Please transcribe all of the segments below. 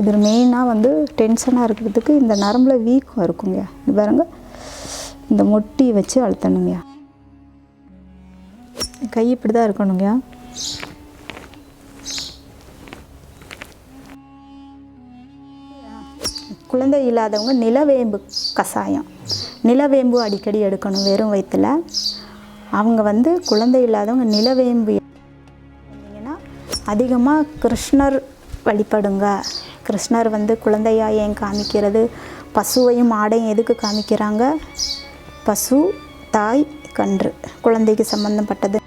இது மெயினாக வந்து டென்ஷனாக இருக்கிறதுக்கு இந்த நரம்பில் வீக்கம் இருக்குங்க. இது பாருங்க. இந்த மொட்டி வச்சு அழுத்தணுங்க. கை இப்படி தான் இருக்கணுங்க. குழந்தை இல்லாதவங்க நிலவேம்பு கஷாயம். நிலவேம்பு அடிக்கடி எடுக்கணும் வெறும் வயிற்றுல அவங்க வந்து குழந்தை இல்லாதவங்க நிலவேம்பு அதிகமாக கிருஷ்ணர் வழிபடுங்க. கிருஷ்ணர் வந்து குழந்தையா ஏன் காமிக்கிறது? பசுவையும் ஆடையும் எதுக்கு காமிக்கிறாங்க? பசு தாய் கன்று. குழந்தைக்கு சம்பந்தப்பட்டது.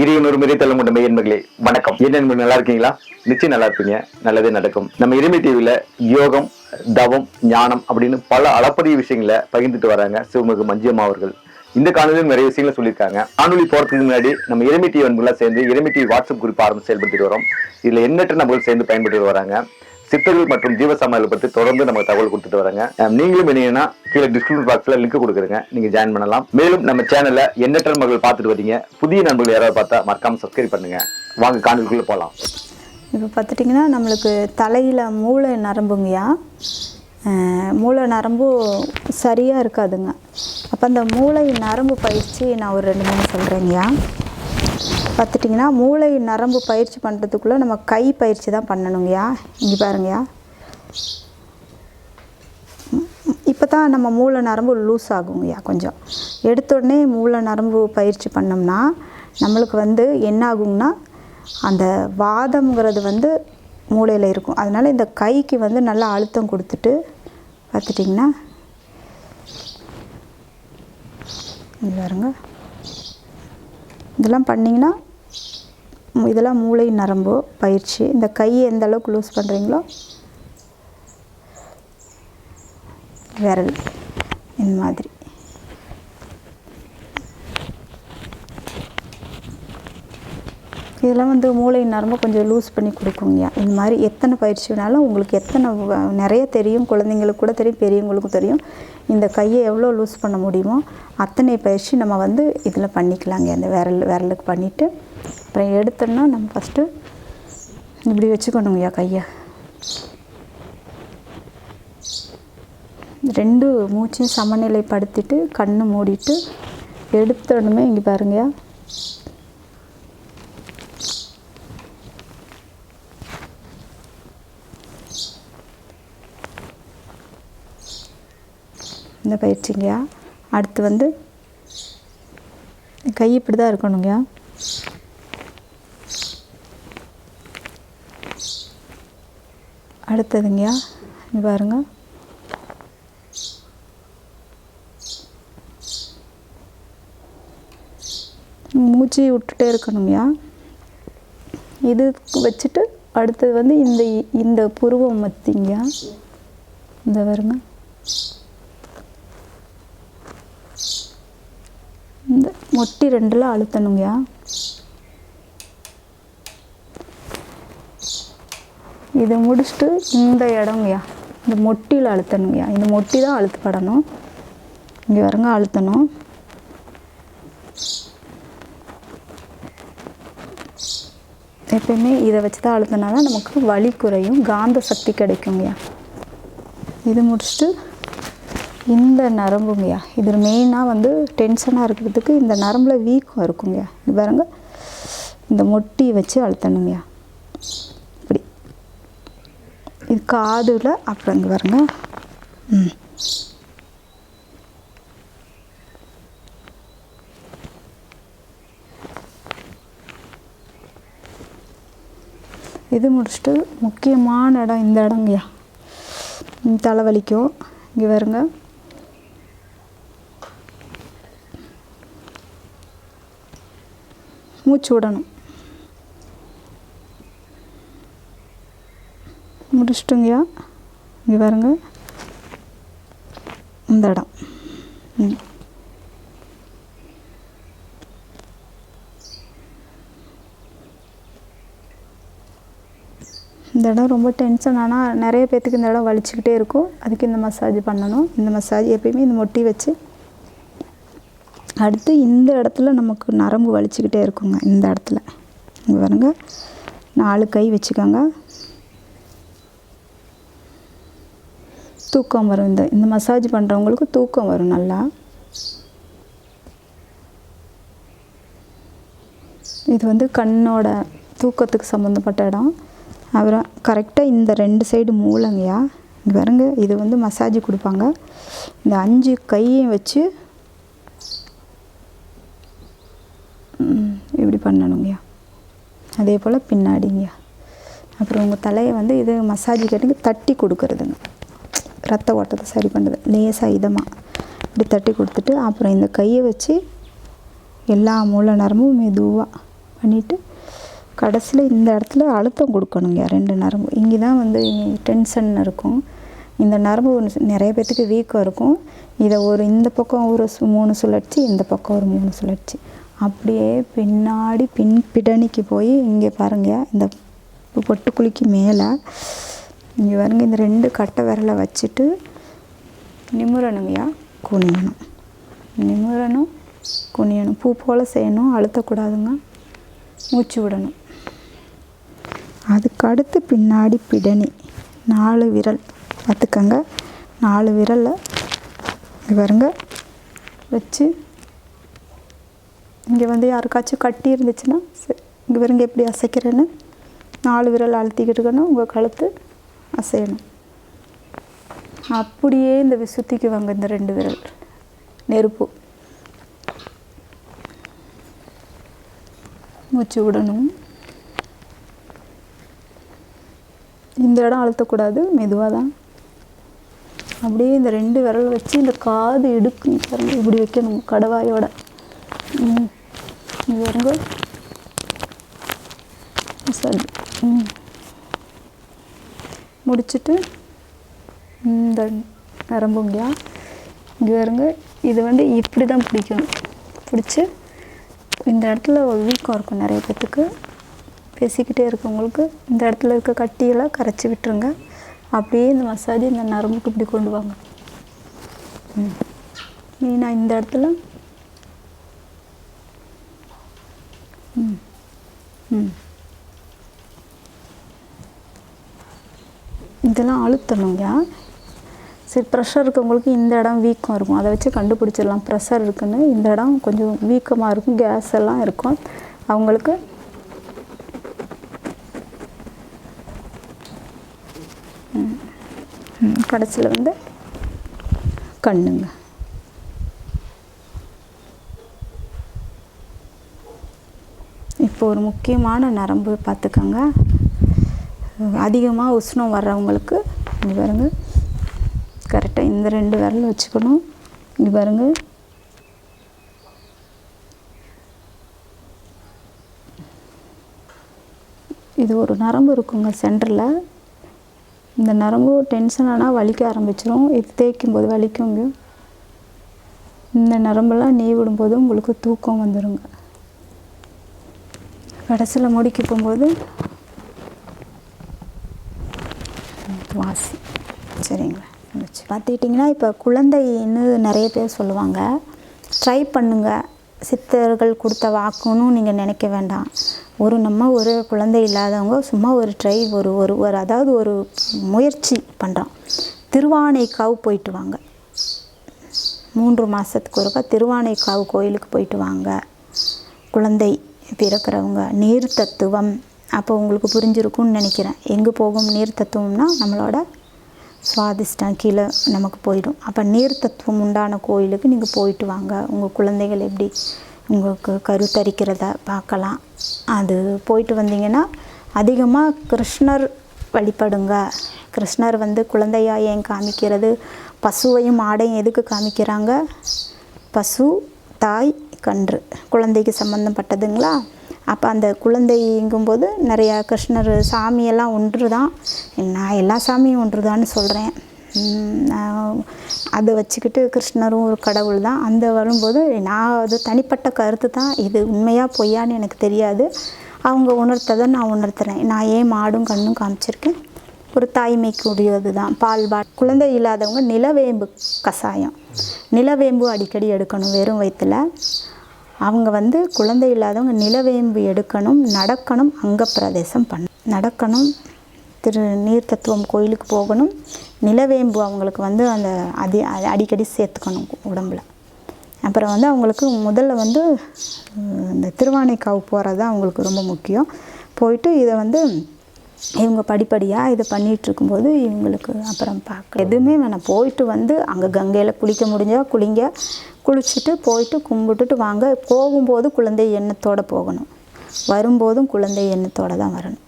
இறைவன் ஒரு முறை தள்ள கொண்ட மெய்யன்மகளே வணக்கம். என்ன நல்லா இருக்கீங்களா? நிச்சயம் நல்லா இருப்பீங்க. நல்லதே நடக்கும். நம்ம இருமை டிவியில யோகம் தவம் ஞானம் அப்படின்னு பல அளப்பரிய விஷயங்களை பகிர்ந்துட்டு வராங்க சிவமுக மஞ்சியம்மா அவர்கள். இந்த காணொலியில் நிறைய விஷயங்களை சொல்லியிருக்காங்க. காணொலி போகிறதுக்கு முன்னாடி நம்ம இறைமை டிவி அன்புகளாக சேர்ந்து இறைமை டிவி வாட்ஸ்அப் குரூப் ஆரம்பிச்சு செயல்படுத்திட்டு வரோம். இதில் எண்ணற்ற நபர்கள் சேர்ந்து பயன்பட்டு வராங்க. சித்தர்கள் மற்றும் ஜீவசமாதிகளை பற்றி தொடர்ந்து நமக்கு தகவல் கொடுத்துட்டு வராங்க. நீங்களும் இணையனா கீழே டிஸ்கிரிப்ஷன் பாக்ஸில் லிங்க் கொடுக்குறங்க. நீங்கள் ஜாயின் பண்ணலாம். மேலும் நம்ம சேனலில் எண்ணற்ற நபர்கள் பார்த்துட்டு வரீங்க. புதிய நண்பர்கள் யாராவது பார்த்தா மறக்காமல் சப்ஸ்கிரைப் பண்ணுங்க. வாங்க காணொலிக்குள்ளே போகலாம் இப்போ பார்த்துட்டிங்கன்னா நம்மளுக்கு தலையில் மூளை நரம்புங்கய்யா. மூளை நரம்பும் சரியாக இருக்காதுங்க. அப்போ அந்த மூளை நரம்பு பயிற்சி நான் ஒரு ரெண்டு மூணு சொல்கிறேங்கய்யா பார்த்துட்டிங்கன்னா மூளை நரம்பு பயிற்சி பண்ணுறதுக்குள்ளே நம்ம கை பயிற்சி தான் பண்ணணுங்கய்யா இங்கே பாருங்கய்யா இப்போ தான் நம்ம மூளை நரம்பு லூஸ் ஆகுங்கய்யா கொஞ்சம். எடுத்த உடனே மூளை நரம்பு பயிற்சி பண்ணோம்னா நம்மளுக்கு வந்து என்ன ஆகுங்கன்னா அந்த வாதம்ங்கிறது வந்து மூளையில் இருக்கும். அதனால் இந்த கைக்கு வந்து நல்லா அழுத்தம் கொடுத்துட்டு பார்த்துட்டிங்கன்னா இது பாருங்க. இதெல்லாம் பண்ணிங்கன்னா இதெல்லாம் மூளை நரம்பு பயிற்சி. இந்த கையை எந்த அளவுக்கு லூஸ் பண்ணுறீங்களோ விரல் இந்த மாதிரி. இதெல்லாம் வந்து மூளை நரம்பு கொஞ்சம் லூஸ் பண்ணி கொடுக்குங்கய்யா. இந்த மாதிரி எத்தனை பயிற்சி வேணாலும் உங்களுக்கு எத்தனை வ- நிறைய தெரியும் குழந்தைங்களுக்கு கூட தெரியும் பெரியவங்களுக்கும் தெரியும். இந்த கையை எவ்வளோ லூஸ் பண்ண முடியுமோ அத்தனை பயிற்சி நம்ம வந்து இதில் பண்ணிக்கலாங்க இந்த விரல் விரலுக்கு பண்ணிவிட்டு அப்புறம் எடுத்தோம்னா நம்ம ஃபஸ்ட்டு இப்படி வச்சுக்கணுங்கய்யா கையை. ரெண்டு மூச்சையும் சமநிலைப்படுத்திட்டு கண்ணு மூடிட்டு எடுத்தோடனே இங்கே பாருங்கய்யா. இந்த பயிற்சிங்கய்யா. அடுத்து வந்து கை இப்படி தான் இருக்கணுங்கய்யா. அடுத்ததுங்கய்யா இங்க பாருங்க. மூச்சு விட்டுட்டே இருக்கணுங்கய்யா. இது வச்சுட்டு அடுத்தது வந்து இந்த இந்த புருவம் மத்திங்கய்யா இந்த வருங்க இந்த மொட்டி ரெண்டில் அழுத்தணுங்கய்யா. இதை முடிச்சுட்டு இந்த இடங்கய்யா இந்த மொட்டியில் அழுத்தணுங்கய்யா. இந்த மொட்டி தான் அழுத்தப்படணும். இங்கே வரங்க அழுத்தணும். எப்பயுமே இதை வச்சு தான் அழுத்தினா தான் நமக்கு வலி குறையும் காந்த சக்தி கிடைக்குங்கய்யா. இது முடிச்சுட்டு இந்த நரம்புங்கய்யா இது மெயினாக வந்து டென்ஷனாக இருக்கிறதுக்கு இந்த நரம்பில் வீக்கம் இருக்குங்கய்யா இது பாருங்க. இந்த மொட்டி வச்சு அழுத்தணுங்கய்யா இப்படி. இது காதில் அப்புறம் இங்கே பாருங்க. ம். இது முடிச்சுட்டு முக்கியமான இடம் இந்த இடங்கய்யா தலைவலிக்கும். இங்கே வருங்க மூச்சு விடணும். முடிச்சிட்டுங்கய்யா. இங்கே பாருங்க. இந்த இடம். இந்த இடம் ரொம்ப டென்ஷன் ஆனால் நிறைய பேர்த்துக்கு இந்த இடம் வலிச்சுக்கிட்டே இருக்கும். அதுக்கு இந்த மசாஜ் பண்ணணும். இந்த மசாஜ் எப்பயுமே இந்த மொட்டி வச்சு அடுத்து இந்த இடத்துல நமக்கு நரம்பு வலிச்சுக்கிட்டே இருக்குங்க இந்த இடத்துல. இங்கே பாருங்க. நாலு கை வச்சுக்கோங்க. தூக்கம் வரும். இந்த இந்த மசாஜ் பண்ணுறவங்களுக்கு தூக்கம் வரும் நல்லா. இது வந்து கண்ணோட தூக்கத்துக்கு சம்மந்தப்பட்ட இடம். அப்புறம் கரெக்டாக இந்த ரெண்டு சைடு மூலங்கையா இங்கே பாருங்க. இது வந்து மசாஜ் கொடுப்பாங்க. இந்த அஞ்சு கையும் வச்சு ம், இப்படி பண்ணணுங்கய்யா. அதே போல் பின்னாடிங்கய்யா. அப்புறம் உங்கள் தலையை வந்து இது மசாஜ் கேட்டுங்க தட்டி கொடுக்குறதுங்க. ரத்த ஓட்டத்தை சரி பண்ணுறது லேசாக இதமாக இப்படி தட்டி கொடுத்துட்டு அப்புறம் இந்த கையை வச்சு எல்லா மூல நரம்பும் மெதுவாக பண்ணிவிட்டு கடைசியில் இந்த இடத்துல அழுத்தம் கொடுக்கணுங்க ரெண்டு நரம்பு. இங்கே தான் வந்து டென்ஷன் இருக்கும். இந்த நரம்பு ஒன்று நிறைய பேர்த்துக்கு வீக்கம் இருக்கும். இதை ஒரு இந்த பக்கம் ஒரு மூணு சுழற்சி இந்த பக்கம் ஒரு மூணு சுழற்சி. அப்படியே பின்னாடி பின் பிடனிக்கு போய் இங்கே பாருங்கள் இந்த பொட்டுக்குழிக்கு மேலே. இங்கே பாருங்க இந்த ரெண்டு கட்டை விரலை வச்சுட்டு நிமிரணுங்கய்யா? குனியணும். நிமிரணும் குனியணும். பூ போல் செய்யணும் அழுத்தக்கூடாதுங்க. மூச்சு விடணும். அதுக்கு அடுத்து பின்னாடி பிடனி. நாலு விரல். பார்த்துக்கங்க. நாலு விரலை பாருங்க வச்சு இங்கே வந்து யாருக்காச்சும் கட்டி இருந்துச்சுன்னா இங்கே விருங்க எப்படி அசைக்கிறேன்னு. நாலு விரல் அழுத்திக்கிட்டு இருக்கணும் உங்கள் கழுத்து அசையணும். அப்படியே இந்த விசுத்திக்கு வாங்க இந்த ரெண்டு விரல். நெருப்பு. மூச்சு விடணும். இந்த இடம் அழுத்தக்கூடாது மெதுவாக தான் அப்படியே இந்த ரெண்டு விரல் வச்சு இந்த காது இடுக்கு இப்படி வைக்கணும் கடவாயோட. பாருங்க முடிச்சுட்டு இந்த நரம்புங்கயா இங்கே வருங்க இது வந்து இப்படி தான் பிடிக்கணும் பிடிச்சி இந்த இடத்துல ஒரு வீக்கம் இருக்கும் நிறைய பேர்த்துக்கு பேசிக்கிட்டே இருக்கவங்களுக்கு இந்த இடத்துல இருக்க கட்டியெல்லாம் கரைச்சி விட்டுருங்க அப்படியே இந்த மசாஜ் இந்த நரம்புக்கு இப்படி கொண்டு வாங்க ம் மெயினாக இந்த இடத்துல ம் ம் இதெல்லாம் அழுத்தணுங்க. சரி ப்ரெஷர் இருக்கவங்களுக்கு இந்த இடம் வீக்கம் இருக்கும். அதை வச்சு கண்டுபிடிச்சிடலாம். ப்ரெஷர் இருக்குன்னு இந்த இடம் கொஞ்சம் வீக்கமாக இருக்கும். கேஸ் எல்லாம் இருக்கும். அவங்களுக்கு கடைசியில் வந்து கண்ணுங்க. இப்போ ஒரு முக்கியமான நரம்பு பார்த்துக்கோங்க. அதிகமாக உஷ்ணம் வர்றவங்களுக்கு இங்கே பாருங்க. கரெக்டாக இந்த ரெண்டு விரல் வச்சுக்கணும். இங்கே பாருங்க. இது ஒரு நரம்பு இருக்குங்க சென்டரில். இந்த நரம்பு டென்ஷன் ஆனால் வலிக்க ஆரம்பிச்சிடும் இது தேய்க்கும் போது வலிக்குங்க. இந்த நரம்பெல்லாம் நீ விடும்போது உங்களுக்கு தூக்கம் வந்துடுங்க கடைசியில் முடிக்க போகும்போது வாசி. சரிங்களா? வச்சு பார்த்துக்கிட்டிங்கன்னா இப்போ குழந்தைன்னு நிறைய பேர் சொல்லுவாங்க. ட்ரை பண்ணுங்கள் சித்தர்கள் கொடுத்த வாக்குன்னு நீங்கள் நினைக்க வேண்டாம். ஒரு நம்ம ஒரு குழந்தை இல்லாதவங்க சும்மா ஒரு ட்ரை ஒரு ஒரு ஒரு அதாவது ஒரு முயற்சி பண்ணுறோம் திருவானைக்காவு போயிட்டு வாங்க. மூன்று மாதத்துக்கு ஒருக்கா திருவானைக்காவு கோயிலுக்கு போயிட்டு வாங்க. குழந்தை பிறக்கிறவங்க. நீர் தத்துவம். அப்போ உங்களுக்கு புரிஞ்சிருக்கும்னு நினைக்கிறேன். எங்கே போகும் நீர் தத்துவம்னா நம்மளோட சுவாதிஷ்டம் கீழே நமக்கு போயிடும். அப்போ நீர் தத்துவம் உண்டான கோயிலுக்கு நீங்கள் போயிட்டு வாங்க. உங்கள் குழந்தைகள் எப்படி உங்களுக்கு கருத்தரிக்கிறத பார்க்கலாம். அது போயிட்டு வந்தீங்கன்னா அதிகமாக கிருஷ்ணர் வழிபடுங்க. கிருஷ்ணர் வந்து குழந்தையா ஏன் காமிக்கிறது? பசுவையும் ஆடையும் எதுக்கு காமிக்கிறாங்க? பசு தாய் கன்று. குழந்தைக்கு சம்மந்தப்பட்டதுங்களா அப்போ அந்த குழந்தைங்கும்போது நிறையா கிருஷ்ணர் சாமியெல்லாம் ஒன்று தான் நான் எல்லா சாமியும் ஒன்று தான்னு சொல்கிறேன் அதை வச்சுக்கிட்டு கிருஷ்ணரும் ஒரு கடவுள் தான் அந்த வரும்போது நான் அது தனிப்பட்ட கருத்து தான் இது உண்மையாக பொய்யான்னு எனக்கு தெரியாது. அவங்க உணர்த்ததை நான் உணர்த்துறேன். நான் ஏன் மாடும் கண்ணும் காமிச்சிருக்கேன்? ஒரு தாய்மைக்கு உரியது தான் பால் பா குழந்தை இல்லாதவங்க நிலவேம்பு கஷாயம். நிலவேம்பு அடிக்கடி எடுக்கணும் வெறும் வயிற்றுல அவங்க வந்து குழந்தை இல்லாதவங்க நிலவேம்பு எடுக்கணும் நடக்கணும் அங்க பிரதேசம் பண்ண நடக்கணும் திரு நீர் தத்துவம் கோயிலுக்கு போகணும். நிலவேம்பு அவங்களுக்கு வந்து அந்த அதி அடிக்கடி சேர்த்துக்கணும் உடம்புல. அப்புறம் வந்து அவங்களுக்கு முதல்ல வந்து இந்த திருவானைக்காவு போகிறது தான் அவங்களுக்கு ரொம்ப முக்கியம். போயிட்டு இதை வந்து இவங்க படிப்படியாக இதை பண்ணிகிட்ருக்கும்போது இவங்களுக்கு அப்புறம் பார்க்க எதுவுமே வேணாம். போயிட்டு வந்து அங்கே கங்கையில் குளிக்க முடிஞ்சால் குளிங்க. குளிச்சுட்டு போயிட்டு கும்பிட்டுட்டு வாங்க. போகும்போது குழந்தை எண்ணத்தோடு போகணும். வரும்போதும் குழந்தை எண்ணத்தோடு தான் வரணும்.